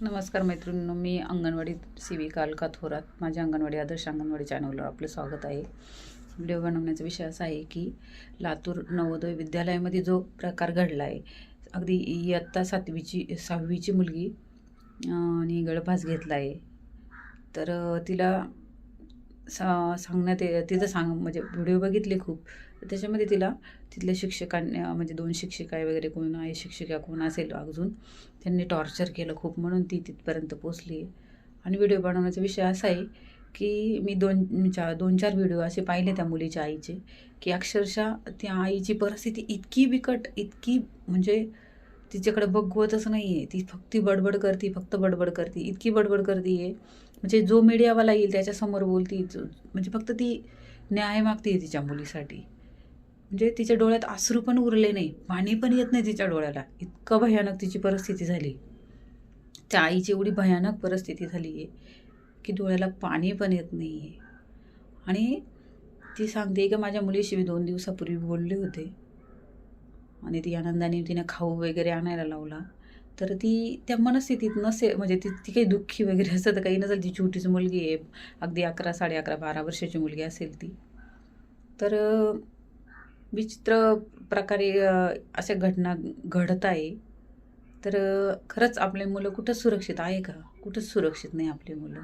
नमस्कार मैत्रिणींनो मी अंगणवाडी सेविका अलका थोरात. माझ्या अंगणवाडी आदर्श अंगणवाडी चॅनलवर आपलं स्वागत आहे. व्हिडिओ बनवण्याचा विषय असा आहे की लातूर नवोदय विद्यालयामध्ये जो प्रकार घडला आहे अगदी इयत्ता सातवीची सहावीची मुलगी आणि गळफास घेतला आहे तर तिला सा सांगण्यात ये तिथं सांग म्हणजे व्हिडिओ बघितले खूप. त्याच्यामध्ये तिला तिथल्या शिक्षकांनी म्हणजे दोन शिक्षिका वगैरे कोण आहे शिक्षिका कोण असेल अजून त्यांनी टॉर्चर केलं खूप म्हणून ती तिथपर्यंत पोचली आहे. आणि व्हिडिओ बनवण्याचा विषय असा आहे की मी दोन चार दोन चार व्हिडिओ असे पाहिले त्या मुलीच्या आईचे की अक्षरशः त्या आईची परिस्थिती इतकी बिकट इतकी म्हणजे तिच्याकडे बघवतच नाही आहे ती फक्त बडबड करते फक्त बडबड करते इतकी बडबड करते आहे म्हणजे जो मीडियावाला येईल त्याच्यासमोर बोलती म्हणजे फक्त ती न्याय मागते तिच्या मुलीसाठी. म्हणजे तिच्या डोळ्यात आसरू पण उरले नाही पाणी पण येत नाही तिच्या डोळ्याला. इतकं भयानक तिची परिस्थिती झाली. त्या आईची एवढी भयानक परिस्थिती झाली आहे की डोळ्याला पाणी पण येत नाही आहे आणि ती सांगते की माझ्या मुलीशी मी दोन दिवसापूर्वी बोलले होते. आणि ती आनंदाने तिने खाऊ वगैरे आणायला लावला. तर ती त्या मनस्थितीत नसे म्हणजे ती ती काही दुःखी वगैरे असं तर काही नसेल. ती छोटीच मुलगी आहे. अगदी अकरा साडे अकरा बारा वर्षाची मुलगी असेल ती. तर विचित्र प्रकारे अशा घटना घडत आहे. तर खरंच आपले मुलं कुठं सुरक्षित आहे का? कुठंच सुरक्षित नाही आपली मुलं?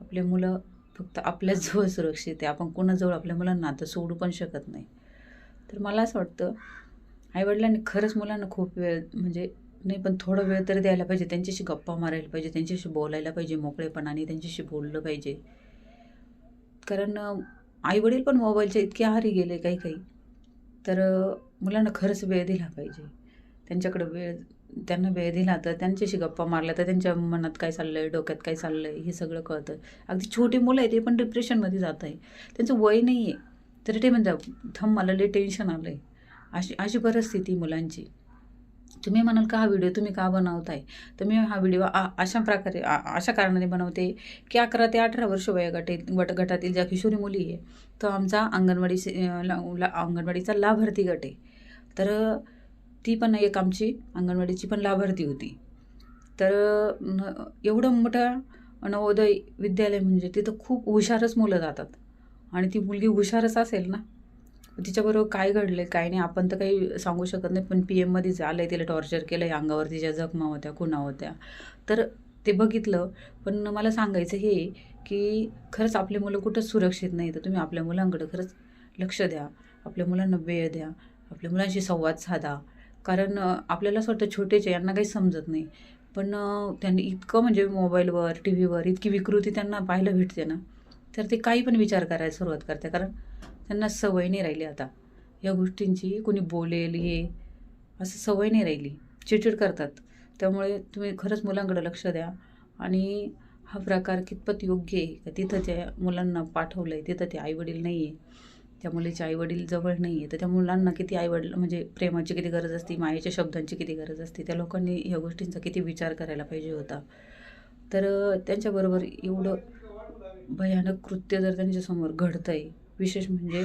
आपले मुलं फक्त आपल्याजवळ सुरक्षित आहे. आपण कोणाजवळ आपल्या मुलांना आता सोडू पण शकत नाही. तर मला असं वाटतं आईवडिलांनी खरंच मुलांना खूप वेळ म्हणजे नाही पण थोडा वेळ तरी द्यायला पाहिजे. त्यांच्याशी गप्पा मारायला पाहिजे त्यांच्याशी बोलायला पाहिजे मोकळेपणाने त्यांच्याशी बोललं पाहिजे. कारण आई वडील पण मोबाईलच्या इतके आहारी गेले काही काही. तर मुलांना खरंच वेळ दिला पाहिजे. त्यांच्याकडे वेळ त्यांना वेळ दिला तर त्यांच्याशी गप्पा मारल्या तर त्यांच्या मनात काय चाललं आहे डोक्यात काय चाललं आहे हे सगळं कळतं. अगदी छोटी मुलं आहे ते पण डिप्रेशनमध्ये जात आहे त्यांचं वय नाही आहे तरी ते म्हणतात थम मला लय टेन्शन आलं आहे अशी अशी परिस्थिती मुलांची. तुम्ही म्हणाल का हा व्हिडिओ तुम्ही का बनवताय? तर मी हा व्हिडिओ आ- अशा प्रकारे अशा कारणाने बनवते की अकरा ते अठरा वर्ष वयोगटातील गट गटातील ज्या किशोरी मुली आहे तो आमचा अंगणवाडी ला- अंगणवाडीचा लाभार्थी गट आहे. तर ती पण एक आमची अंगणवाडीची पण लाभार्थी होती. तर एवढं मोठं नवोदय विद्यालय म्हणजे तिथं खूप हुशारच मुलं जातात. आणि ती मुलगी हुशारच असेल ना? तिच्याबरोबर काय घडलं काय नाही आपण तर काही सांगू शकत नाही पण पी एममध्ये झालं आहे तिला टॉर्चर केलं आहे अंगावर तिच्या जखमा होत्या खुणा होत्या. तर ते बघितलं पण मला सांगायचं हे की खरंच आपले मुलं कुठंच सुरक्षित नाही. तर तुम्ही आपल्या मुलांकडं खरंच लक्ष द्या आपल्या मुलांना वेळ द्या आपल्या मुलांशी संवाद साधा. कारण आपल्याला असं वाटतं छोटेचे यांना काही समजत नाही. पण त्यांनी इतकं म्हणजे मोबाईलवर टी व्हीवर इतकी विकृती त्यांना पाहायला भेटते ना तर ते काही पण विचार करायला सुरुवात करते. कारण त्यांना सवय नाही राहिली आता. या गोष्टींची कोणी बोलेल हे असं सवय नाही राहिली. चिडचिड करतात. त्यामुळे तुम्ही खरंच मुलांकडे लक्ष द्या. आणि हा प्रकार कितपत योग्य आहे का? तिथं त्या मुलांना पाठवलं आहे तिथं ते आईवडील नाही आहे त्या मुलीचे आईवडील जवळ नाही आहे तर त्या मुलांना किती आईवडील म्हणजे प्रेमाची किती गरज असते मायेच्या शब्दांची किती गरज असते त्या लोकांनी ह्या गोष्टींचा किती विचार करायला पाहिजे होता. तर त्यांच्याबरोबर एवढं भयानक कृत्य जर त्यांच्यासमोर घडतं आहे विशेष म्हणजे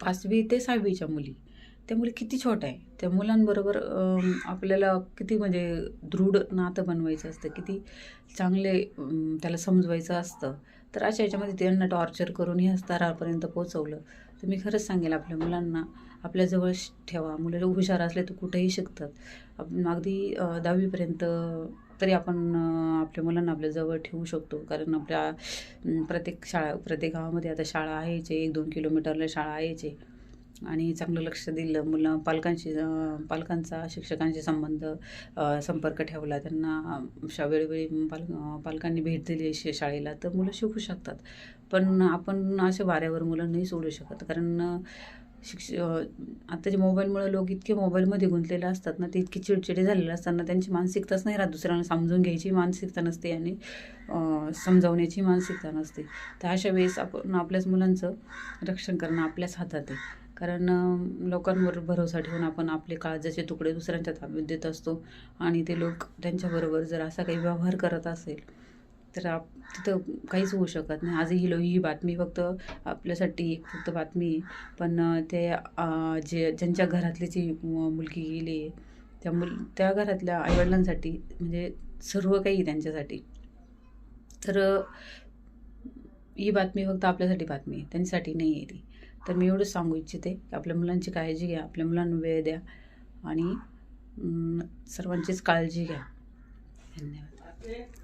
पाचवी ते सहावीच्या मुली. त्या मुली किती छोट्या आहे त्या मुलांबरोबर आपल्याला किती म्हणजे दृढ नातं बनवायचं असतं किती चांगले त्याला समजवायचं असतं. तर अशा याच्यामध्ये त्यांना टॉर्चर करून ह्या स्तरापर्यंत पोचवलं तर मी खरंच सांगेल आपल्या मुलांना आपल्याजवळ ठेवा. मुलं हुशार असले तर कुठेही शिकतात. अगदी दहावीपर्यंत तरी आपण आपल्या मुलांना आपल्या जवळ ठेवू शकतो. कारण आपल्या प्रत्येक शाळा प्रत्येक गावामध्ये आता शाळा आहेच एक दोन किलोमीटरला शाळा आहेच आहे. आणि चांगलं लक्ष दिलं मुलं पालकांशी पालकांचा शिक्षकांशी संबंध संपर्क ठेवला. त्यांना शा वेळोवेळी पाल पालकांनी भेट दिली शाळेला तर मुलं शिकू शकतात. पण आपण अशा वाऱ्यावर मुलं नाही सोडू शकत. कारण शिक्ष अं, आताच्या मोबाईलमुळे लोक इतके मोबाईलमध्ये गुंतलेले असतात ना ते इतके चिडचिडे झालेले असताना त्यांची मानसिकताच नाही राहत दुसऱ्यांना समजून घ्यायची मानसिकता नसते आणि समजावण्याची मानसिकता नसते. तर अशा वेळेस आपण आपल्याच मुलांचं रक्षण करणं आपल्याच हातात आहे. कारण लोकांवर भरोसा ठेवून आपण आपले काळजाचे तुकडे दुसऱ्यांच्या ताब्यात देत असतो आणि ते लोक त्यांच्याबरोबर जर असा काही व्यवहार करत असेल तर आप तिथं काहीच होऊ शकत नाही. आजही ही लो ही बातमी फक्त आपल्यासाठी एक फक्त बातमी आहे. पण ते जे ज्यांच्या घरातली जी मु- मुलगी गेली आहे त्या मुल त्या घरातल्या आईवडिलांसाठी म्हणजे सर्व काही त्यांच्यासाठी. तर ही बातमी फक्त आपल्यासाठी बातमी आहे. त्यांच्यासाठी नाही आहे ती. तर मी एवढंच सांगू इच्छिते की आपल्या मुलांची काळजी घ्या. आपल्या मुलांना वेळ द्या. आणि सर्वांचीच काळजी घ्या. धन्यवाद.